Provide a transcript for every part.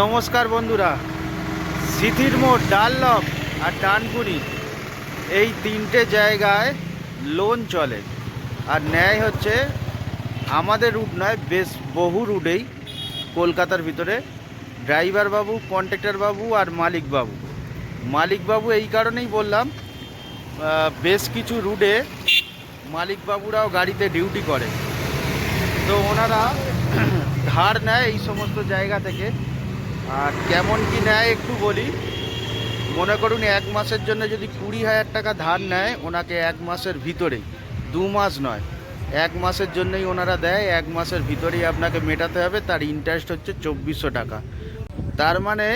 নমস্কার বন্ধুরা, সিথির মোড় ডানলপ আর ডানকুনি। এই তিনটে জায়গায় লোন চলে আর ন্যায় হচ্ছে আমাদের রুট নয়, বেশ বহু রুটেই কলকাতার ভিতরে ড্রাইভার বাবু, কন্ট্রাক্টর বাবু আর মালিক বাবু। মালিক বাবু এই কারণেই বললাম বেশ কিছু রুটে মালিক বাবুরাও গাড়িতে ডিউটি করে। তো ওনারা ধার নেয় এই সমস্ত জায়গা থেকে। আর কেমন কি নেয় একটু বলি। মনে করুন এক মাসের জন্য যদি কুড়ি হাজার টাকা ধার নেয়, ওনাকে এক মাসের ভিতরেই, দু মাস নয়, এক মাসের জন্যই ওনারা দেয়, এক মাসের ভিতরেই আপনাকে মেটাতে হবে, তার ইন্টারেস্ট হচ্ছে চব্বিশশো টাকা। তার মানে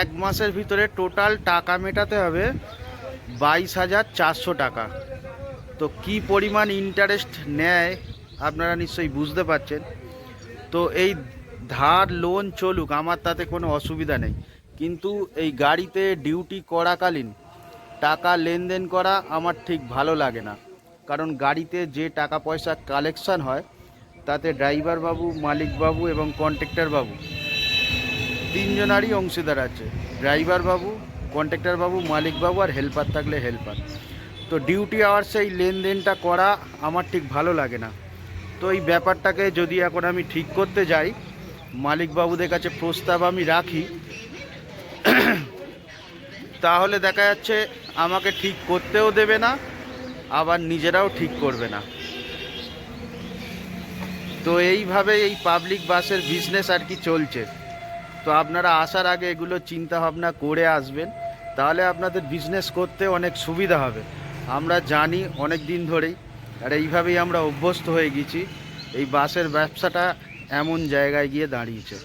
এক মাসের ভিতরে টোটাল টাকা মেটাতে হবে বাইশ হাজার চারশো টাকা। তো কি পরিমাণ ইন্টারেস্ট নেয়, আপনারা নিশ্চয়ই বুঝতে পারছেন। তো এই ধার লোন চলুক, আমার তাতে কোনো অসুবিধা নেই। কিন্তু এই গাড়িতে ডিউটি করাকালীন টাকা লেনদেন করা আমার ঠিক ভালো লাগে না। কারণ গাড়িতে যে টাকা পয়সা কালেকশন হয়, তাতে ড্রাইভার বাবু, মালিক বাবু এবং কন্ট্রাক্টর বাবু, তিনজনারই অংশীদার আছে। ড্রাইভার বাবু কন্ট্রাক্টর বাবু, মালিক বাবু আর হেল্পার থাকলে হেল্পার তো ডিউটি আওয়ার্সে সেই লেনদেনটা করা আমার ঠিক ভালো লাগে না। তো এই ব্যাপারটাকে যদি এখন আমি ঠিক করতে যাই মালিক বাবুদের কাছে প্রস্তাব আমি রাখি। তাহলে দেখা যাচ্ছে আমাকে ঠিক করতেও দেবে না, আবার নিজেরাও ঠিক করবে না। তো এইভাবে এই পাবলিক বাসের বিজনেস আর কি চলছে। তো আপনারা আসার আগে এগুলো চিন্তা ভাবনা করে আসবেন, তাহলে আপনাদের বিজনেস করতে অনেক সুবিধা হবে। আমরা জানি অনেক দিন ধরেই, আর এইভাবেই আমরা অভ্যস্ত হয়ে গেছি, এই বাসের ব্যবসাটা এমন জায়গায় গিয়ে দাঁড়িয়েছে।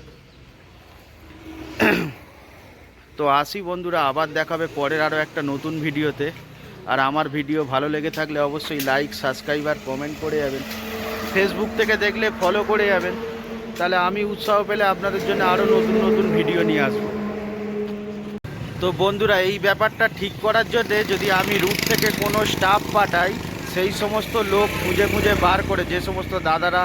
তো আসি বন্ধুরা, আবার দেখাবে পরের আরও একটা নতুন ভিডিওতে। আর আমার ভিডিও ভালো লেগে থাকলে অবশ্যই লাইক সাবস্ক্রাইব আর কমেন্ট করে যাবেন। ফেসবুক থেকে দেখলে ফলো করে যাবেন। তাহলে আমি উৎসাহ পেলে আপনাদের জন্য আরও নতুন নতুন ভিডিও নিয়ে আসব। তো বন্ধুরা, এই ব্যাপারটা ঠিক করার জন্যে যদি আমি রুট থেকে কোনো স্টাফ পাঠাই, সেই সমস্ত লোক খুঁজে খুঁজে বার করে, যে সমস্ত দাদারা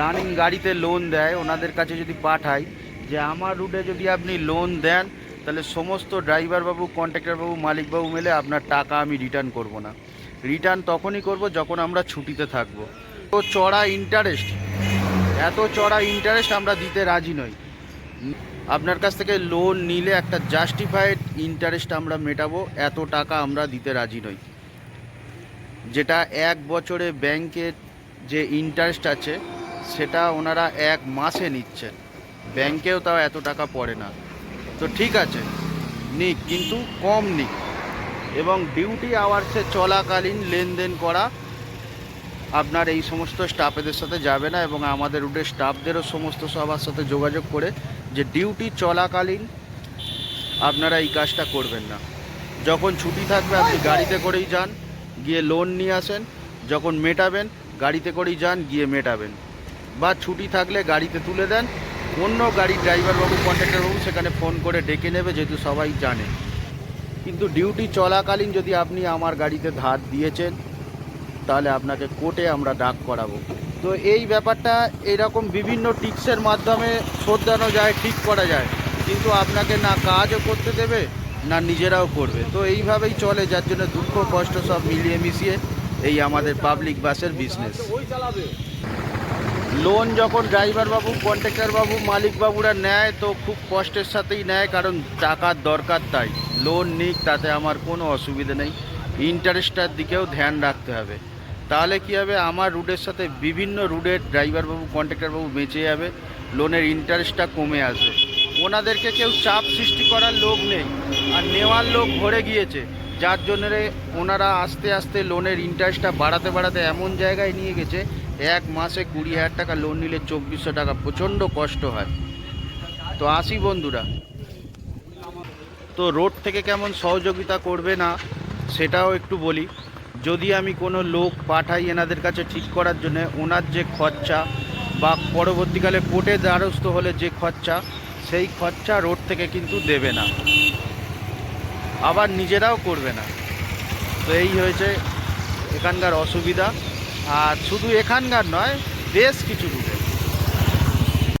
রানিং গাড়িতে লোন দেয়, ওনাদের কাছে যদি পাঠাই যে আমার রুটে যদি আপনি লোন দেন, তাহলে সমস্ত ড্রাইভার বাবু কন্ট্রাক্টর বাবু, মালিক বাবু মিলে আপনার টাকা আমি রিটার্ন করব না। রিটার্ন তখনই করব যখন আমরা ছুটিতে থাকব। তো চড়া ইন্টারেস্ট এত চড়া ইন্টারেস্ট আমরা দিতে রাজি নই। আপনার কাছ থেকে লোন নিলে একটা জাস্টিফাইড ইন্টারেস্ট আমরা মেটাবো, এত টাকা আমরা দিতে রাজি নই। যেটা এক বছরে ব্যাংকের যে ইন্টারেস্ট আছে সেটা ওনারা এক মাসে নিচ্ছেন। ব্যাংকেও তাও এত টাকা পড়ে না। তো ঠিক আছে নিক কিন্তু কম নিক। এবং ডিউটি আওয়ার্সে চলাকালীন লেনদেন করা আপনার এই সমস্ত স্টাফেদের সাথে যাবে না এবং আমাদের রুটের স্টাফদেরও সমস্ত সবার সাথে যোগাযোগ করে যে ডিউটি চলাকালীন আপনারা এই কাজটা করবেন না। যখন ছুটি থাকবে আপনি গাড়িতে করেই যান গিয়ে লোন নিয়ে আসেন। যখন মেটাবেন গাড়িতে করেই যান গিয়ে মেটাবেন। বা ছুটি থাকলে গাড়িতে তুলে দেন। অন্য গাড়ির ড্রাইভারবাবু কন্ট্রাক্টরবাবু সেখানে ফোন করে ডেকে নেবে, যেহেতু সবাই জানে। কিন্তু ডিউটি চলাকালীন যদি আপনি আমার গাড়িতে ধার দিয়েছেন, তাহলে আপনাকে কোর্টে আমরা ডাক করাবো। তো এই ব্যাপারটা এরকম বিভিন্ন টিক্সের মাধ্যমে শোধানো যায়, ঠিক করা যায়। কিন্তু আপনাকে না কাজও করতে দেবে, না নিজেরাও করবে। তো এইভাবেই চলে, যার জন্য দুঃখ, কষ্ট সব মিলিয়ে মিশিয়ে এই আমাদের পাবলিক বাসের বিজনেস লোন যখন ড্রাইভার বাবু কন্ট্রাক্টর বাবু, মালিক বাবুরা নেয়, তো খুব কষ্টের সাথেই নেয়, কারণ টাকার দরকার তাই। লোন নিক, তাতে আমার কোনো অসুবিধা নেই। ইন্টারেস্টটার দিকেও ধ্যান রাখতে হবে। তাহলে কি হবে? আমার রুটের সাথে বিভিন্ন রুটের ড্রাইভার বাবু কন্ট্রাক্টর বাবু বেঁচে যাবে। লোনের ইন্টারেস্টটা কমে আসবে। ওনাদেরকে কেউ চাপ সৃষ্টি করার লোক নেই। আর নেওয়ার লোক ভরে গিয়েছে। যার জন্য ওনারা আস্তে আস্তে লোনের ইন্টারেস্টটা বাড়াতে বাড়াতে এমন জায়গায় নিয়ে গেছে এক মাসে কুড়ি হাজার টাকা লোন নিলে চব্বিশশো টাকা, প্রচণ্ড কষ্ট হয়। তো আসি বন্ধুরা। তো রোড থেকে কেমন সহযোগিতা করবে না, সেটাও একটু বলি। যদি আমি কোনো লোক পাঠাই এনাদের কাছে ঠিক করার জন্য, ওনার যে খরচা বা পরবর্তীকালে কোর্টে দ্বারস্থ হলে যে খরচা, সেই খরচা রোড থেকে কিন্তু দেবে না। আবার নিজেরাও করবে না। তো এই হয়েছে এখানকার অসুবিধা। আর শুধু এখানকার নয় বেশ কিছু রুটে।